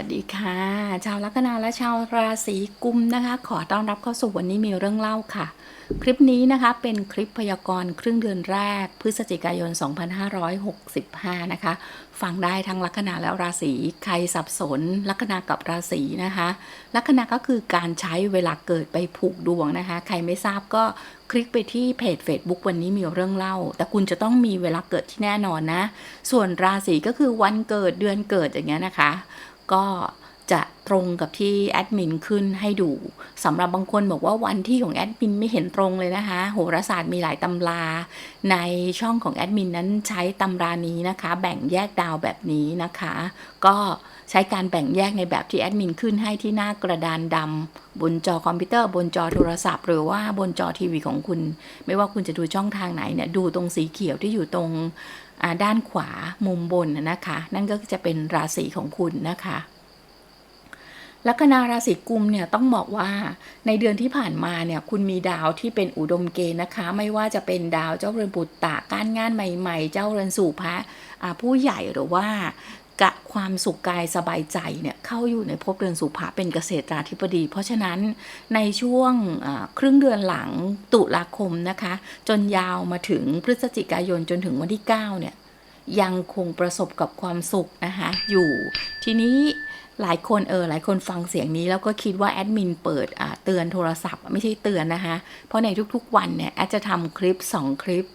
สวัสดีค่ะ ชาวลัคนาและชาวราศีกุมนะคะ ขอต้อนรับเข้าสู่วันนี้มีเรื่องเล่าค่ะ คลิปนี้นะคะเป็นคลิปพยากรณ์ครึ่งเดือนแรก พฤศจิกายน 2565 นะคะ ฟังได้ทั้งลัคนาและราศีใครสับสน ลัคนากับราศีนะคะ ลัคนาก็คือการใช้เวลาเกิดไปผูกดวงนะคะ ใครไม่ทราบก็คลิกไปที่เพจ Facebook วันนี้มีเรื่องเล่า แต่คุณจะต้องมีเวลาเกิดที่แน่นอนนะ ส่วนราศีก็คือวันเกิดเดือนเกิดอย่างเงี้ยนะคะ ก็ จะตรงกับที่แอดมินขึ้นให้ดูสำหรับบางคนบอกว่าวันที่ของแอดมินไม่เห็นตรงเลยนะคะ โหราศาสตร์มีหลายตำรา ในช่องของแอดมินนั้นใช้ตำรานี้นะคะ แบ่งแยกดาวแบบนี้นะคะ ก็ใช้การแบ่งแยกในแบบที่แอดมินขึ้นให้ที่หน้ากระดานดำบนจอคอมพิวเตอร์บนจอโทรศัพท์ หรือว่าบนจอทีวีของคุณ ไม่ว่าคุณจะดูช่องทางไหนเนี่ยดูตรงสีเขียวที่อยู่ตรงด้านขวามุมบนนะคะ นั่นก็จะเป็นราศีของคุณนะคะ ลัคนาราศีกุมเนี่ยต้องบอกว่าในเดือนที่ผ่านมาเนี่ยคุณมีดาวที่เป็นอุดมเกณฑ์นะคะ ไม่ว่าจะเป็นดาวเจ้าเรือนปุตตะการงานใหม่ ๆ เจ้าเรือนสู่พระผู้ใหญ่หรือว่ากะความสุขกายสบายใจเนี่ยเข้าอยู่ในภพเรือนสุภะเป็นเกษตราธิบดี เพราะฉะนั้นในช่วงครึ่งเดือนหลังตุลาคมนะคะ จนยาวมาถึงพฤศจิกายนจนถึงวันที่ 9 เนี่ย ยังคงประสบกับความสุขนะคะอยู่ทีนี้หลายคนเออหลายคนฟังเสียงนี้แล้วก็คิดว่าแอดมินเปิดอ่าเตือนโทรศัพท์ไม่ใช่เตือนนะคะ เพราะในทุกๆวันเนี่ยแอดจะทำคลิป 2 คลิป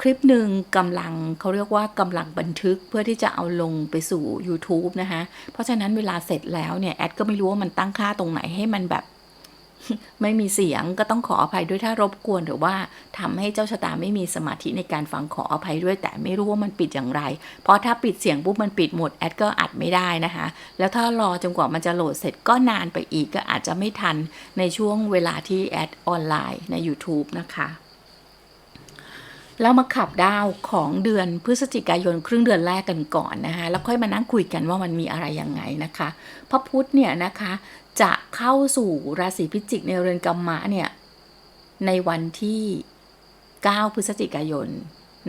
คลิปหนึ่งกำลังเขาเรียกว่ากำลังบันทึกเพื่อที่จะเอาลงไปสู่ YouTube นะคะ เพราะฉะนั้นเวลาเสร็จแล้วเนี่ยแอดก็ไม่รู้ว่ามันตั้งค่าตรงไหนให้มันแบบ ไม่มีเสียงก็ต้องขออภัยด้วยถ้ารบกวนหรือว่าทำให้เจ้าชะตาไม่มีสมาธิในการฟังขออภัยด้วย แต่ไม่รู้ว่ามันปิดอย่างไร เพราะถ้าปิดเสียงปุ๊บมันปิดหมดแอดก็อัดไม่ได้นะคะ แล้วถ้ารอจนกว่ามันจะโหลดเสร็จก็นานไปอีกก็อาจจะไม่ทันในช่วงเวลาที่แอดออนไลน์ใน YouTube นะคะ แล้วมาขับดาวของเดือนพฤศจิกายนครึ่งเดือนแรกกันก่อนนะคะแล้วค่อยมานั่งคุยกันว่ามันมีอะไรยังไงนะคะพระพุธเนี่ยนะคะจะเข้าสู่ราศีพิจิกในเรือนกัมมะเนี่ยในวันที่ 9 พฤศจิกายน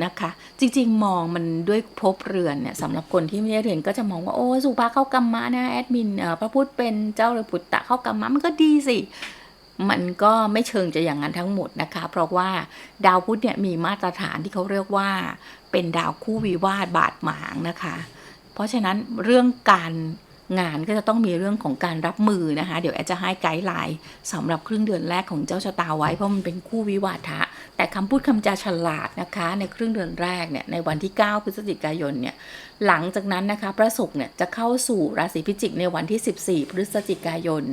นะคะ จริงๆ มองมันด้วยภพเรือนเนี่ยสำหรับคนที่ไม่ได้เรียนก็จะมองว่าโอ้สุภาเข้ากัมมะนะแอดมินเออพระพุธเป็นเจ้าเรือปุตตะเข้ากัมมะมันก็ดีสิ มันก็ไม่เชิงจะอย่างนั้นทั้งหมดนะคะ เพราะว่าดาวพุธเนี่ยมีมาตรฐานที่เขาเรียกว่า เป็นดาวคู่วิวาทบาดหมางนะคะ เพราะฉะนั้นเรื่องการ งานก็จะต้องมีเรื่องของการรับมือนะคะ เดี๋ยวแอดจะให้ไกด์ไลน์สำหรับครึ่งเดือนแรกของเจ้าชะตาไว้เพราะมันเป็นคู่วิวาทะ แต่คำพูดคำจาฉลาดนะคะ ในครึ่งเดือนแรกเนี่ยในวันที่ 9 พฤศจิกายนเนี่ยหลังจากนั้นนะคะพระศุกร์เนี่ยจะเข้าสู่ราศีพิจิกในวันที่ 14 พฤศจิกายน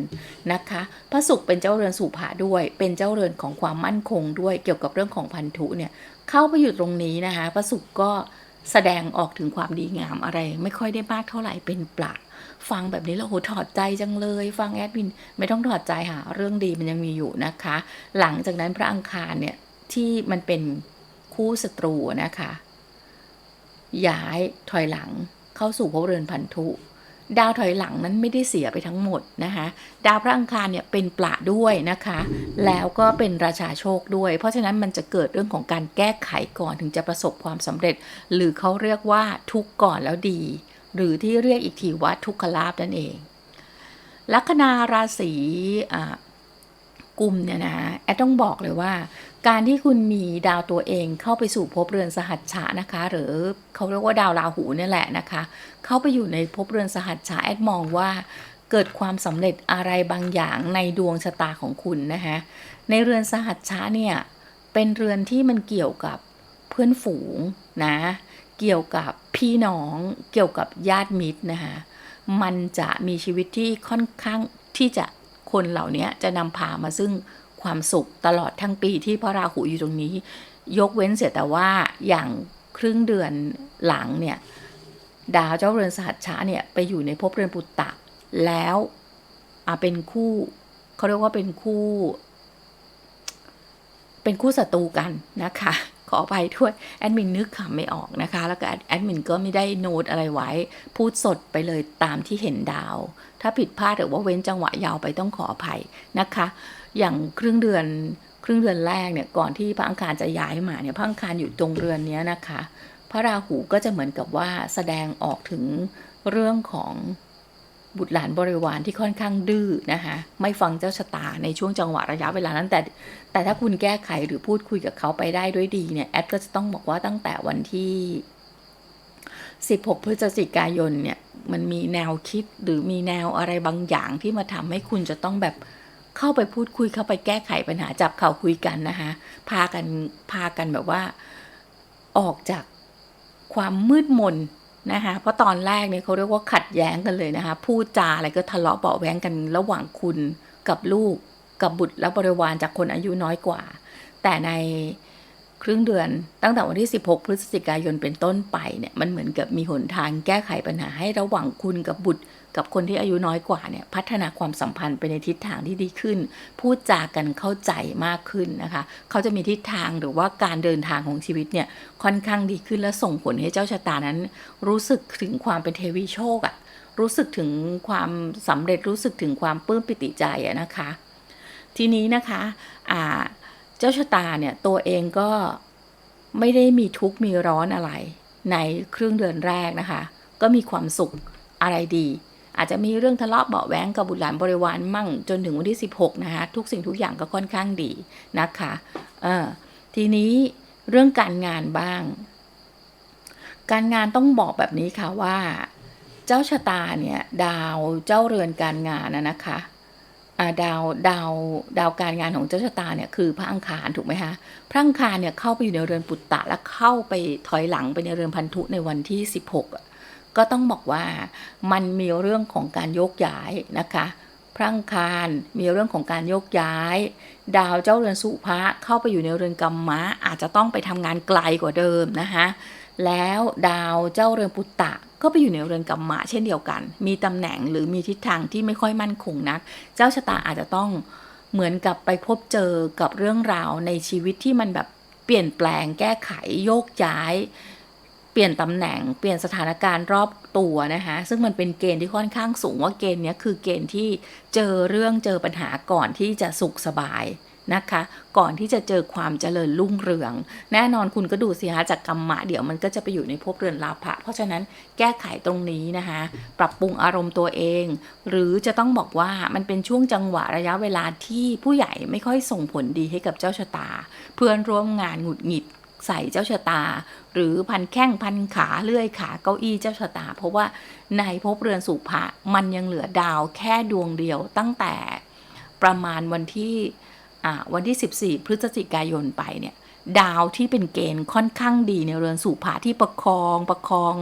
นะคะ พระศุกร์เป็นเจ้าเรือนสู่ผาด้วย เป็นเจ้าเรือนของความมั่นคงด้วยเกี่ยวกับเรื่องของพันธุเนี่ยเข้าไปอยู่ตรงนี้นะคะพระศุกร์ก็ แสดงออกถึงความดีงามอะไร ไม่ค่อยได้มากเท่าไหร่เป็นปลาฟังแบบนี้แล้วโหถอดใจจังเลย ฟังแอดมิน ไม่ต้องถอดใจค่ะ เรื่องดีมันยังมีอยู่นะคะ หลังจากนั้นพระอังคารเนี่ย ที่มันเป็นคู่ศัตรูนะคะ ย้ายถอยหลังเข้าสู่ภพเรือนพันธุ ดาวถอยหลังนั้นไม่ได้เสียไปทั้งหมดนะคะ ดาวพระอังคารเนี่ยเป็นปละด้วยนะคะ แล้วก็เป็นราชาโชคด้วย เพราะฉะนั้นมันจะเกิดเรื่องของการแก้ไขก่อนถึงจะประสบความสำเร็จ หรือเขาเรียกว่าทุกก่อนแล้วดี หรือที่เรียกอีกทีว่าทุกขลาบนั่นเองลัคนาราศี อ่ากุมเนี่ยนะแอดต้องบอกเลยว่า การที่คุณมีดาวตัวเองเข้าไปสู่ภพเรือนสหัชชะนะคะ หรือเขาเรียกว่าดาวราหูเนี่ยแหละนะคะ เข้าไปอยู่ในภพเรือนสหัชชะแอดมองว่าเกิดความสำเร็จอะไรบางอย่างในดวงชะตาของคุณนะคะในเรือนสหัชชะเนี่ยเป็นเรือนที่มันเกี่ยวกับเพื่อนฝูงนะเกี่ยวกับพี่น้อง เกี่ยวกับญาติมิตรนะคะมันจะมีชีวิตที่ค่อนข้างที่จะ คนเหล่านี้จะนำพามาซึ่งความสุขตลอดทั้งปีที่พระราหูอยู่ตรงนี้ ยกเว้นเสียแต่ว่าอย่างครึ่งเดือนหลังเนี่ย ดาวเจ้าเรือนสหัชชะเนี่ยไปอยู่ในภพเรือนปุตตะ แล้วเป็นคู่เขาเรียกว่าเป็นคู่ เป็นคู่ศัตรูกันนะคะ ขออภัยด้วยแอดมินนึกคำไม่ออกนะคะ แล้วก็แอดมินก็ไม่ได้โน้ตอะไรไว้ พูดสดไปเลยตามที่เห็นดาว ถ้าผิดพลาดหรือว่าเว้นจังหวะยาวไปต้องขออภัยนะคะ อย่างครึ่งเดือนครึ่งเดือนแรกเนี่ยก่อนที่พระอังคารจะย้ายมาเนี่ยพระอังคารอยู่ตรงเรือนนี้นะคะ พระราหูก็จะเหมือนกับว่าแสดงออกถึงเรื่องของ บุตรหลานบริวารที่ค่อนข้างดื้อนะคะไม่ฟังเจ้าชะตาในช่วงจังหวะระยะเวลานั้น แต่แต่ถ้าคุณแก้ไขหรือพูดคุยกับเขาไปได้ด้วยดีเนี่ยแอดก็จะต้องบอกว่าตั้งแต่วันที่ 16 พฤศจิกายนเนี่ยมันมีแนวคิดหรือมีแนวอะไรบางอย่างที่มาทำให้คุณจะต้องแบบเข้าไปพูดคุยเข้าไปแก้ไขปัญหาจับเข่าคุยกันนะคะพากันพากันแบบว่าออกจากความมืดมน นะคะเพราะตอนแรกเนี่ยเขาเรียกว่าขัดแย้งกันเลยนะคะพูดจาอะไรก็ทะเลาะเบาแว้งกันระหว่างคุณกับลูกกับบุตรและบริวารจากคนอายุน้อยกว่า แต่ใน ครึ่งเดือนตั้งแต่วันที่ 16 พฤศจิกายนเป็นต้นไปเนี่ยมันเหมือนกับมีหนทางแก้ไขปัญหาให้ระหว่างคุณกับบุตร กับคนที่อายุน้อยกว่าเนี่ยพัฒนาความสัมพันธ์ไปในทิศทางที่ดีขึ้น พูดจากันเข้าใจมากขึ้นนะคะ เขาจะมีทิศทางหรือว่าการเดินทางของชีวิตเนี่ยค่อนข้างดีขึ้นและส่งผลให้เจ้าชะตานั้น รู้สึกถึงความเป็นเทวีโชคอะรู้สึกถึงความสำเร็จรู้สึกถึงความปลื้มปิติใจอะนะคะ ทีนี้นะคะอ่า เจ้าชะตาเนี่ยตัวเองก็ไม่ได้มีทุกข์มีร้อนอะไร ในครึ่งเดือนแรกนะคะ ก็มีความสุขอะไรดี อาจจะมีเรื่องทะเลาะเบาะแว้งกับบุตรหลานบริวารมั่งจนถึงวันที่ 16 นะคะ ทุกสิ่งทุกอย่างก็ค่อนข้างดีนะคะเออทีนี้เรื่องการงานบ้าง การงานต้องบอกแบบนี้ค่ะว่า เจ้าชะตาเนี่ย ดาวเจ้าเรือนการงานนะนะคะ ดาวดาวดาวการงานของเจ้าชะตาเนี่ยคือพระอังคารถูกไหมคะพระอังคารเนี่ยเข้าไปอยู่ในเรือนปุตตะ แล้วเข้าไปถอยหลังไปในเรือนพันธุในวันที่ 16 ก็ต้องบอกว่ามันมีเรื่องของการโยกย้ายนะคะพระอังคารมีเรื่องของการโยกย้าย ดาวเจ้าเรือนสุภะเข้าไปอยู่ในเรือนกรรมะอาจจะต้องไปทำงานไกลกว่าเดิมนะคะ แล้วดาวเจ้าเรือนปุตตะก็ไปอยู่ในเรือนกรรมะเช่นเดียวกัน มีตำแหน่งหรือมีทิศทางที่ไม่ค่อยมั่นคงนัก เจ้าชะตาอาจจะต้องเหมือนกับไปพบเจอกับเรื่องราวในชีวิตที่มันแบบเปลี่ยนแปลงแก้ไขโยกย้าย เปลี่ยนตำแหน่ง เปลี่ยนสถานการณ์รอบตัวนะคะซึ่งมันเป็นเกณฑ์ที่ค่อนข้างสูงว่าเกณฑ์นี้คือเกณฑ์ที่เจอเรื่องเจอปัญหาก่อนที่จะสุขสบาย นะคะ ก่อนที่จะเจอความเจริญรุ่งเรือง แน่นอนคุณก็ดูสิคะจากกรรมะเดี๋ยวมันก็จะไปอยู่ในภพเรือนลาภะเพราะฉะนั้นแก้ไขตรงนี้นะคะ ปรับปรุงอารมณ์ตัวเอง หรือจะต้องบอกว่ามันเป็นช่วงจังหวะระยะเวลาที่ผู้ใหญ่ไม่ค่อยส่งผลดีให้กับเจ้าชะตา เพื่อนร่วมงานหงุดหงิดใส่เจ้าชะตา หรือพันแข้งพันขาเลื่อยขาเก้าอี้เจ้าชะตา เพราะว่าในภพเรือนสุภะมันยังเหลือดาวแค่ดวงเดียวตั้งแต่ประมาณวันที่ วันที่ 14 พฤศจิกายนไปเนี่ยดาวที่เป็นเกณฑ์ค่อนข้างดีในเรือนสุภาที่ประคองประคอง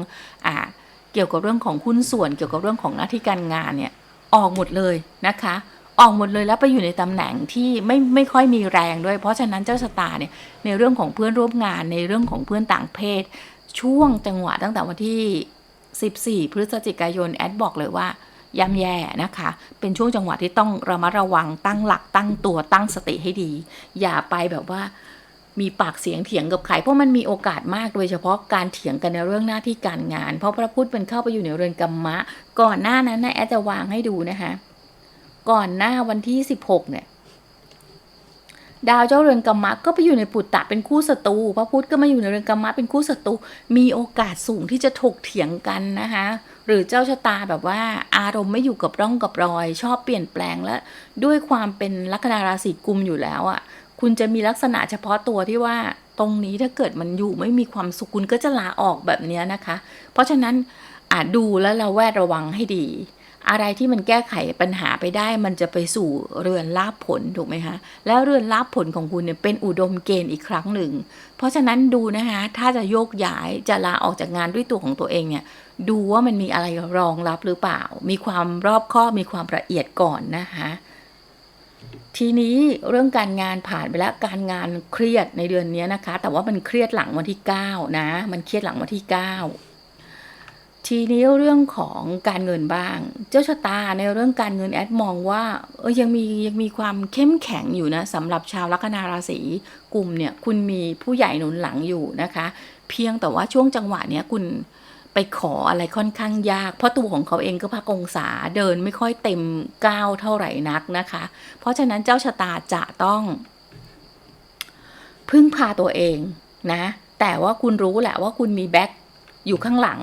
อ่าเกี่ยวกับเรื่องของหุ้นส่วน เกี่ยวกับเรื่องของหน้าที่การงานเนี่ยออกหมดเลยนะคะ ออกหมดเลยแล้วไปอยู่ในตำแหน่งที่ไม่ไม่ค่อยมีแรงด้วย เพราะฉะนั้นเจ้าชะตาเนี่ยในเรื่องของเพื่อนร่วมงานในเรื่องของเพื่อนต่างเพศ ช่วงจังหวะตั้งแต่วันที่ 14 พฤศจิกายนแอดบอกเลยว่า ย่ำแย่นะคะ เป็นช่วงจังหวะที่ต้องระมัดระวังตั้งหลักตั้งตัวตั้งสติให้ดี อย่าไปแบบว่ามีปากเสียงเถียงกับใครเพราะมันมีโอกาสมากโดยเฉพาะการเถียงกันในเรื่องหน้าที่การงาน เพราะพระพุทธเป็นเข้าไปอยู่ในเรือนกรรมะ ก่อนหน้านั้นนะแอดจะวางให้ดูนะคะก่อนหน้าวันที่ 16เนี่ย ดาวเจ้าเรือนกรรมะก็ไปอยู่ในปุตตะเป็นคู่ศัตรูพระพุธก็มาอยู่ในเรือนกรรมะเป็นคู่ศัตรูมีโอกาสสูงที่จะถกเถียงกันนะคะ หรือเจ้าชะตาแบบว่าอารมณ์ไม่อยู่กับร่องกับรอย ชอบเปลี่ยนแปลงและด้วยความเป็นลัคนาราศีกุมอยู่แล้วอะ่ะคุณจะมีลักษณะเฉพาะตัวที่ว่าตรงนี้ถ้าเกิดมันอยู่ไม่มีความสุขคุณก็จะลาออกแบบนี้นะคะ เพราะฉะนั้นอาจดูแล้วเราแวดระวังให้ดี อะไรที่มันแก้ไขปัญหาไปได้ มันจะไปสู่เรือนลาบผลถูกไหมคะแล้วเรือนลาบผลของคุณเนี่ยเป็นอุดมเกณฑ์อีกครั้งหนึ่ง เพราะฉะนั้นดูนะคะถ้าจะโยกย้ายจะลาออกจากงานด้วยตัวของตัวเองเนี่ยดูว่ามันมีอะไรรองรับหรือเปล่า มีความรอบคอบมีความละเอียดก่อนนะคะทีนี้เรื่องการงานผ่านไปแล้วการงานเครียดในเดือนนี้นะคะ แต่ว่ามันเครียดหลังวันที่ 9 นะ มันเครียดหลังวันที่ 9 ทีนี้เรื่องของการเงินบ้าง เจ้าชะตาในเรื่องการเงินแอดมองว่าเออยังมียังมีความเข้มแข็งอยู่นะสำหรับชาวลัคนาราศีกลุ่มเนี่ยคุณมีผู้ใหญ่หนุนหลังอยู่นะคะ เพียงแต่ว่าช่วงจังหวะเนี้ยคุณไปขออะไรค่อนข้างยาก เพราะตัวของเขาเองก็พักองศาเดินไม่ค่อยเต็มก้าวเท่าไหร่นักนะคะ เพราะฉะนั้นเจ้าชะตาจะต้อง พึ่งพาตัวเองนะ แต่ว่าคุณรู้แหละว่าคุณมีแบ็คอยู่ข้างหลัง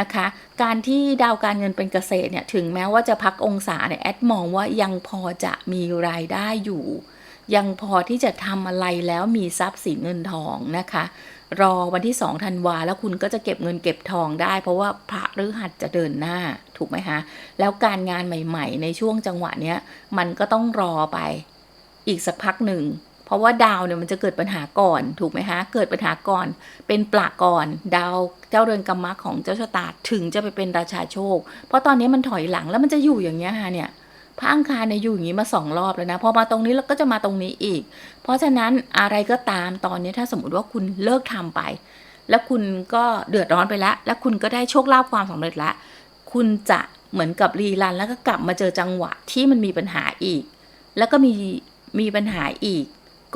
นะคะ การที่ดาวการเงินเป็นเกษตรเนี่ยถึงแม้ว่าจะพักองศาเนี่ยแอดมองว่ายังพอจะมีรายได้อยู่ ยังพอที่จะทำอะไรแล้วมีทรัพย์สินเงินทองนะคะ รอวันที่2ธันวาแล้วคุณก็จะเก็บเงินเก็บทองได้ เพราะว่าพระฤหัสจะเดินหน้าถูกไหมคะแล้วการงานใหม่ ๆ ในช่วงจังหวะเนี้ยมันก็ต้องรอไป อีกสักพักหนึ่ง เพราะว่าดาวเนี่ยมันจะเกิดปัญหาก่อนถูกไหมคะเกิดปัญหาก่อน เป็นปลาก่อน ดาวเจ้าเรือนกรรมะของเจ้าชะตาถึงจะไปเป็นราชาโชค เพราะตอนนี้มันถอยหลังแล้วมันจะอยู่อย่างเงี้ยค่ะเนี่ยพระอังคารเนี่ยอยู่อย่างนี้มาสองรอบแล้วนะพอมาตรงนี้แล้วก็จะมาตรงนี้อีก เพราะฉะนั้นอะไรก็ตามตอนนี้ถ้าสมมติว่าคุณเลิกทำไป แล้วคุณก็เดือดร้อนไปแล้ว แล้วคุณก็ได้โชคลาภความสำเร็จแล้วคุณจะเหมือนกับรีรันแล้วก็กลับมาเจอจังหวะที่มันมีปัญหาอีก แล้วก็มีมีปัญหาอีก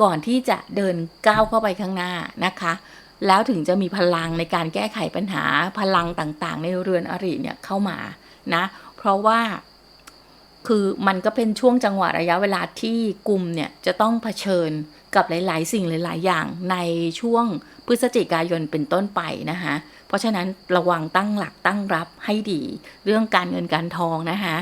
ก่อนที่จะเดินก้าวเข้าไปข้างหน้านะคะ แล้วถึงจะมีพลังในการแก้ไขปัญหาพลังต่างๆ ในเรือนอริเนี่ยเข้ามานะเพราะว่าคือมันก็เป็นช่วงจังหวะระยะเวลาที่กลุ่มเนี่ยจะต้องเผชิญกับหลาย ๆ สิ่งหลาย ๆ อย่างในช่วงพฤศจิกายนเป็นต้นไปนะคะเพราะฉะนั้นระวังตั้งหลักตั้งรับให้ดี เรื่องการเงินการทองนะคะ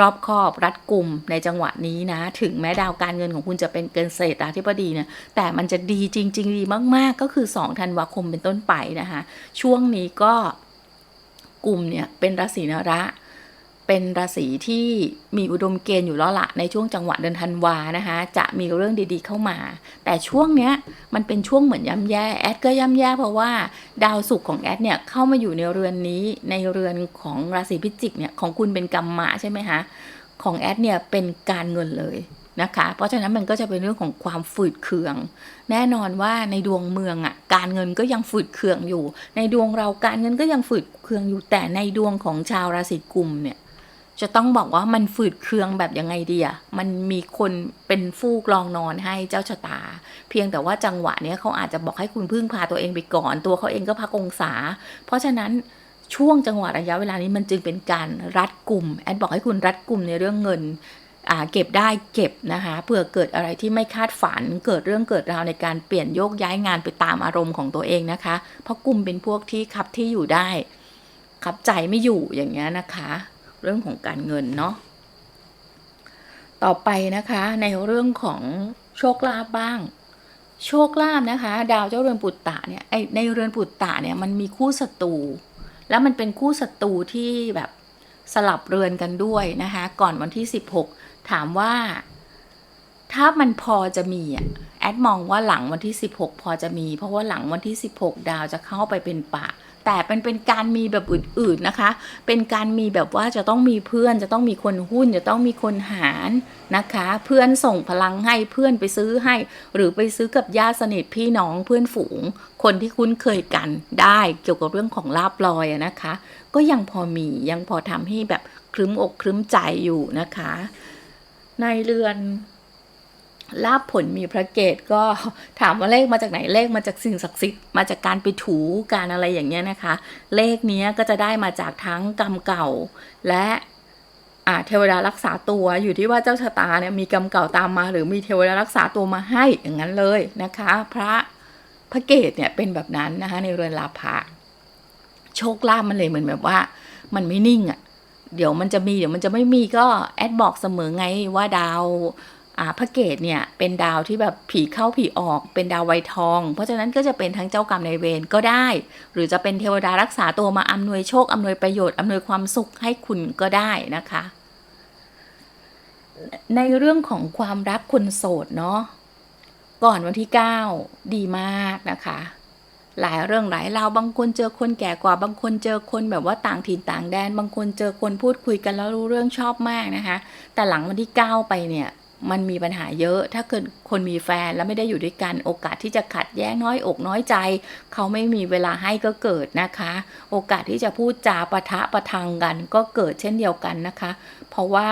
รอบคอบรัดกลุ่มในจังหวะนี้นะ ถึงแม้ดาวการเงินของคุณจะเป็นเกินเศรษฐาธิบดีเนี่ยแต่มันจะดีจริง ๆ ดีมาก ๆ ก็คือ2ธันวาคมเป็นต้นไปนะคะ ช่วงนี้ก็กลุ่มเนี่ยเป็นราศีนระ เป็นราศีที่มีอุดมเกณฑ์อยู่แล้วละในช่วงจังหวะเดือนธันวานะคะ จะมีเรื่องดีๆเข้ามา แต่ช่วงเนี้ยมันเป็นช่วงเหมือนย่ำแย่แอดก็ย่ำแย่เพราะว่าดาวศุกร์ของแอดเนี่ยเข้ามาอยู่ในเรือนนี้ในเรือนของราศีพิจิกเนี่ยของคุณเป็นกรรมะใช่ไหมคะของแอดเนี่ยเป็นการเงินเลยนะคะ เพราะฉะนั้นมันก็จะเป็นเรื่องของความฝืดเคือง แน่นอนว่าในดวงเมืองอะการเงินก็ยังฝืดเคืองอยู่ ในดวงเราการเงินก็ยังฝืดเคืองอยู่แต่ในดวงของชาวราศีกุมเนี่ย จะต้องบอกว่ามันฝืดเคืองแบบยังไงดีอะมันมีคนเป็นฟูกรองนอนให้เจ้าชะตา เพียงแต่ว่าจังหวะเนี้ยเขาอาจจะบอกให้คุณพึ่งพาตัวเองไปก่อน ตัวเขาเองก็พักองศา เพราะฉะนั้นช่วงจังหวะระยะเวลานี้มันจึงเป็นการรัดกลุ่มแอดบอกให้คุณรัดกลุ่มในเรื่องเงินเก็บได้เก็บนะคะเผื่อเกิดอะไรที่ไม่คาดฝัน เกิดเรื่องเกิดราวในการเปลี่ยนโยกย้ายงานไปตามอารมณ์ของตัวเองนะคะ เพราะกลุ่มเป็นพวกที่ขับที่อยู่ได้ขับใจไม่อยู่อย่างเงี้ยนะคะ เรื่องของการเงินเนาะต่อไปนะคะในเรื่องของโชคลาภบ้าง โชคลาภนะคะ ดาวเจ้าเรือนปุตตะเนี่ยไอในเรือนปุตตะเนี่ยมันมีคู่ศัตรูแล้วมันเป็นคู่ศัตรูที่แบบสลับเรือนกันด้วยนะคะ ก่อนวันที่ 16 ถามว่า ถ้ามันพอจะมีอะแอดมองว่าหลังวันที่ 16 พอจะมี เพราะว่าหลังวันที่ 16 ดาวจะเข้าไปเป็นปะ แต่เป็นเป็นการมีแบบอื่นๆนะคะ เป็นการมีแบบว่าจะต้องมีเพื่อนจะต้องมีคนหุ้น จะต้องมีคนหารนะคะ เพื่อนส่งพลังให้เพื่อนไปซื้อให้ หรือไปซื้อกับญาติสนิทพี่น้องเพื่อนฝูง คนที่คุ้นเคยกันได้เกี่ยวกับเรื่องของลาบลอยนะคะ ก็ยังพอมียังพอทำให้แบบครึ้มอกครึ้มใจอยู่นะคะ ในเรือน ลาบผลมีพระเกตก็ถามว่าเลขมาจากไหนเลขมาจากสิ่งศักดิ์สิทธิ์มาจากการไปถูการอะไรอย่างเงี้ยนะคะ เลขนี้ก็จะได้มาจากทั้งกรรมเก่า และอ่าเทวดารักษาตัวอยู่ที่ว่าเจ้าชะตาเนี่ยมีกรรมเก่าตามมา หรือมีเทวดารักษาตัวมาให้อย่างนั้นเลยนะคะ พระพระเกตเนี่ยเป็นแบบนั้นนะคะในเรือนลาภะโชคลาภมันเลยเหมือนแบบว่า มันไม่นิ่งอะ่ะเดี๋ยวมันจะมีเดี๋ยวมันจะไม่มีก็แอดบอกเสมอไงว่าดาว อ่าพระเกตเนี่ยเป็นดาวที่แบบผีเข้าผีออก เป็นดาวไวทอง เพราะฉะนั้นก็จะเป็นทั้งเจ้ากรรมนายเวรก็ได้ หรือจะเป็นเทวดารักษาตัวมาอำนวยโชคอำนวยประโยชน์อำนวยความสุขให้คุณก็ได้นะคะ ในเรื่องของความรักคนโสดเนาะก่อนวันที่ 9 ดีมากนะคะ หลายเรื่องหลายราวบางคนเจอคนแก่กว่าบางคนเจอคนแบบว่าต่างถิ่นต่างแดน บางคนเจอคนพูดคุยกันแล้วรู้เรื่องชอบมากนะคะ แต่หลังวันที่ 9 ไปเนี่ย มันมีปัญหาเยอะ ถ้าเกิดคนมีแฟนแล้วไม่ได้อยู่ด้วยกัน โอกาสที่จะขัดแย้งน้อยอกน้อยใจ เขาไม่มีเวลาให้ก็เกิดนะคะ โอกาสที่จะพูดจาปะทะประทังกันก็เกิดเช่นเดียวกันนะคะ เพราะว่า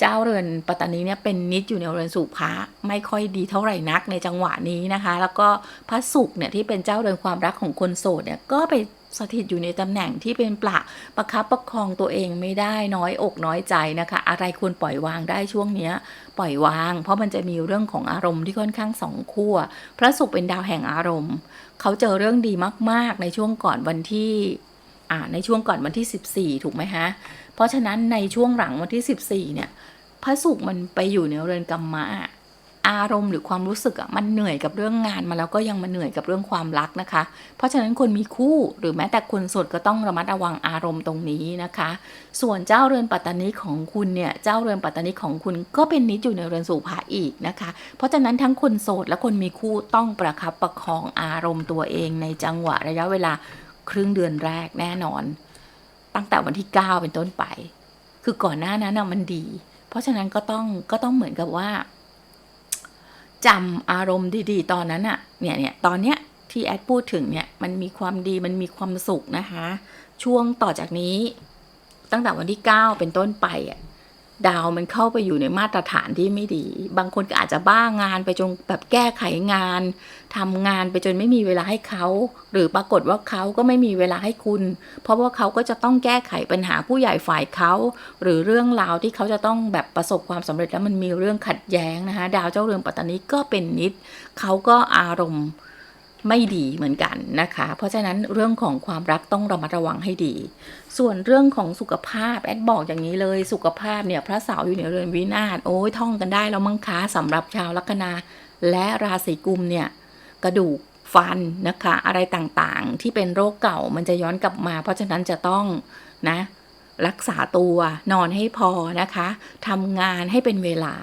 เจ้าเรือนปัตตานีเนี่ยเป็นนิดอยู่ในเรือนสุภะไม่ค่อยดีเท่าไหร่นักในจังหวะนี้นะคะ แล้วก็พระศุกร์เนี่ยที่เป็นเจ้าเรือนความรักของคนโสดเนี่ยก็ไปสถิตอยู่ในตำแหน่งที่เป็นประประคับประคองตัวเองไม่ได้น้อยอกน้อยใจนะคะ อะไรควรปล่อยวางได้ช่วงเนี้ยปล่อยวาง เพราะมันจะมีเรื่องของอารมณ์ที่ค่อนข้างสองขั้วพระศุกร์เป็นดาวแห่งอารมณ์ เขาเจอเรื่องดีมาก ๆ ในช่วงก่อนวันที่อ่าในช่วงก่อนวันที่ 14 ถูกไหมฮะ เพราะฉะนั้นในช่วงหลังวันที่ 14 เนี่ย พระศุกร์มันไปอยู่ในเรือนกรรมะอารมณ์หรือความรู้สึกอะมันเหนื่อยกับเรื่องงานมาแล้วก็ยังมาเหนื่อยกับเรื่องความรักนะคะ เพราะฉะนั้นคนมีคู่หรือแม้แต่คนโสดก็ต้องระมัดระวังอารมณ์ตรงนี้นะคะ ส่วนเจ้าเรือนปัตตานีของคุณเนี่ยเจ้าเรือนปัตตานีของคุณก็เป็นนิจอยู่ในเรือนสู่ภาอีกนะคะ เพราะฉะนั้นทั้งคนโสดและคนมีคู่ต้องประคับประคองอารมณ์ตัวเองในจังหวะระยะเวลาครึ่งเดือนแรกแน่นอน ตั้งแต่วันที่ 9 เป็นต้นไป คือก่อนหน้านั้นนะมันดี เพราะฉะนั้นก็ต้องก็ต้องเหมือนกับว่าจำอารมณ์ดีๆ ตอนนั้นอะเนี่ยเนี่ยตอนเนี้ยที่แอดพูดถึงเนี่ยมันมีความดีมันมีความสุขนะคะ ช่วงต่อจากนี้ ตั้งแต่วันที่ 9 เป็นต้นไปอะ ดาวมันเข้าไปอยู่ในมาตรฐานที่ไม่ดี บางคนก็อาจจะบ้างานไปจนแบบแก้ไขงานทำงานไปจนไม่มีเวลาให้เขา หรือปรากฏว่าเขาก็ไม่มีเวลาให้คุณ เพราะว่าเขาก็จะต้องแก้ไขปัญหาผู้ใหญ่ฝ่ายเขา หรือเรื่องราวที่เขาจะต้องแบบประสบความสำเร็จแล้วมันมีเรื่องขัดแย้งนะคะ ดาวเจ้าเรือนปัตตานีก็เป็นนิด เขาก็อารมณ์ ไม่ดีเหมือนกันนะคะ เพราะฉะนั้นเรื่องของความรักต้องระมัดระวังให้ดี ส่วนเรื่องของสุขภาพแอดบอกอย่างนี้เลยสุขภาพเนี่ยพระเสาร์อยู่ในเรือนวินาศโอ้ยท่องกันได้แล้วมั้งคะสำหรับชาวลัคนา และราศีกุมเนี่ยกระดูกฟันนะคะอะไรต่างๆ ที่เป็นโรคเก่ามันจะย้อนกลับมา เพราะฉะนั้นจะต้องนะรักษาตัวนอนให้พอนะคะทำงานให้เป็นเวลา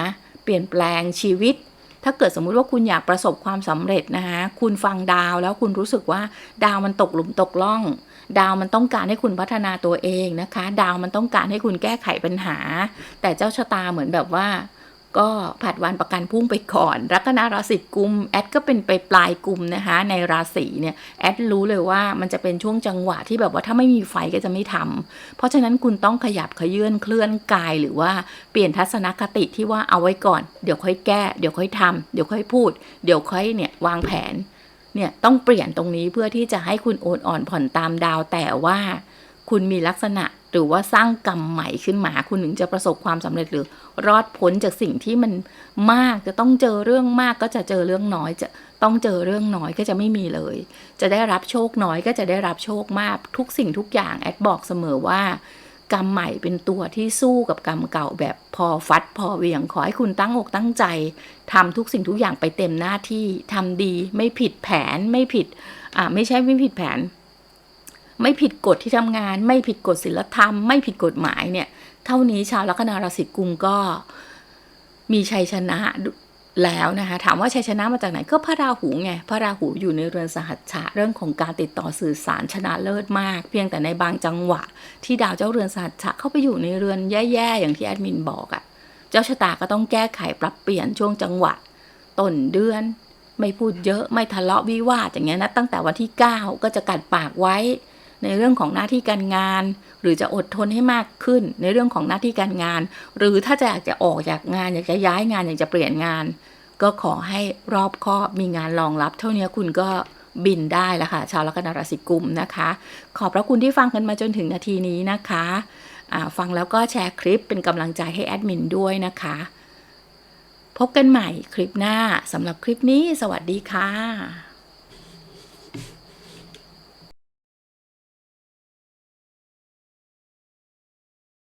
นะเปลี่ยนแปลงชีวิต ถ้าเกิดสมมุติว่าคุณอยากประสบความสำเร็จนะคะคุณฟังดาวแล้วคุณรู้สึกว่าดาวมันตกหลุมตกล่อง ดาวมันต้องการให้คุณพัฒนาตัวเองนะคะ ดาวมันต้องการให้คุณแก้ไขปัญหา แต่เจ้าชะตาเหมือนแบบว่า ก็ผัดวันประกันพรุ่งไปก่อน ลัคนาราศีกุมแอดก็เป็นไปปลายกุมนะคะ ในราศีเนี่ยแอดรู้เลยว่ามันจะเป็นช่วงจังหวะที่แบบว่าถ้าไม่มีไฟก็จะไม่ทำเพราะฉะนั้นคุณต้องขยับขยื่นเคลื่อนกายหรือว่าเปลี่ยนทัศนคติที่ว่าเอาไว้ก่อน เดี๋ยวค่อยแก้เดี๋ยวค่อยทำเดี๋ยวค่อยพูด เดี๋ยวค่อยเนี่ยวางแผนเนี่ยต้องเปลี่ยนตรงนี้เพื่อที่จะให้คุณโอนอ่อนผ่อนตามดาวแต่ว่า คุณมีลักษณะ หรือว่าสร้างกรรมใหม่ขึ้นมา คุณถึงจะประสบความสำเร็จหรือรอดพ้นจากสิ่งที่มันมากจะต้องเจอเรื่องมากก็จะเจอเรื่องน้อยจะต้องเจอเรื่องน้อยก็จะไม่มีเลย จะได้รับโชคน้อยก็จะได้รับโชคมากทุกสิ่งทุกอย่างแอดบอกเสมอว่ากรรมใหม่เป็นตัวที่สู้กับกรรมเก่าแบบพอฟัดพอเวียงขอให้คุณตั้งอกตั้งใจทำทุกสิ่งทุกอย่างไปเต็มหน้าที่ทำดีไม่ผิดแผนไม่ผิดอ่าไม่ใช่ไม่ผิดแผน ไม่ผิดกฎที่ทำงาน ไม่ผิดกฎศีลธรรม ไม่ผิดกฎหมายเนี่ย เท่านี้ชาวลัคนาราศีกุมก็มีชัยชนะแล้วนะคะถามว่าชัยชนะมาจากไหนก็พระราหูไงพระราหูอยู่ในเรือนสหัชชะเรื่องของการติดต่อสื่อสารชนะเลิศมาก เพียงแต่ในบางจังหวะ ที่ดาวเจ้าเรือนสหัชชะเข้าไปอยู่ในเรือนแย่ๆอย่างที่แอดมินบอกอะ่ะ เจ้าชะตาก็ต้องแก้ไขปรับเปลี่ยนช่วงจังหวะต้นเดือน ไม่พูดเยอะไม่ทะเลาะวิวาทอย่างเงี้ยนะตั้งแต่วันที่ 9 ก็จะกัดปากไว้ ในเรื่องของหน้าที่การงาน หรือจะอดทนให้มากขึ้นในเรื่องของหน้าที่การงาน หรือถ้าจะอยากจะออกจากงาน อยากจะย้ายงานอยากจะเปลี่ยนงาน ก็ขอให้รอบคอบมีงานรองรับ เท่านี้คุณก็บินได้ล้วค่ะ ชาวลัคนาราศีกุมนะคะ ขอบพระคุณที่ฟังกันมาจนถึงนาทีนี้นะคะฟังแล้วก็แชร์คลิปเป็นกำลังใจให้แอดมินด้วยนะคะ พบกันใหม่คลิปหน้าสำหรับคลิปนี้ สวัสดีค่ะ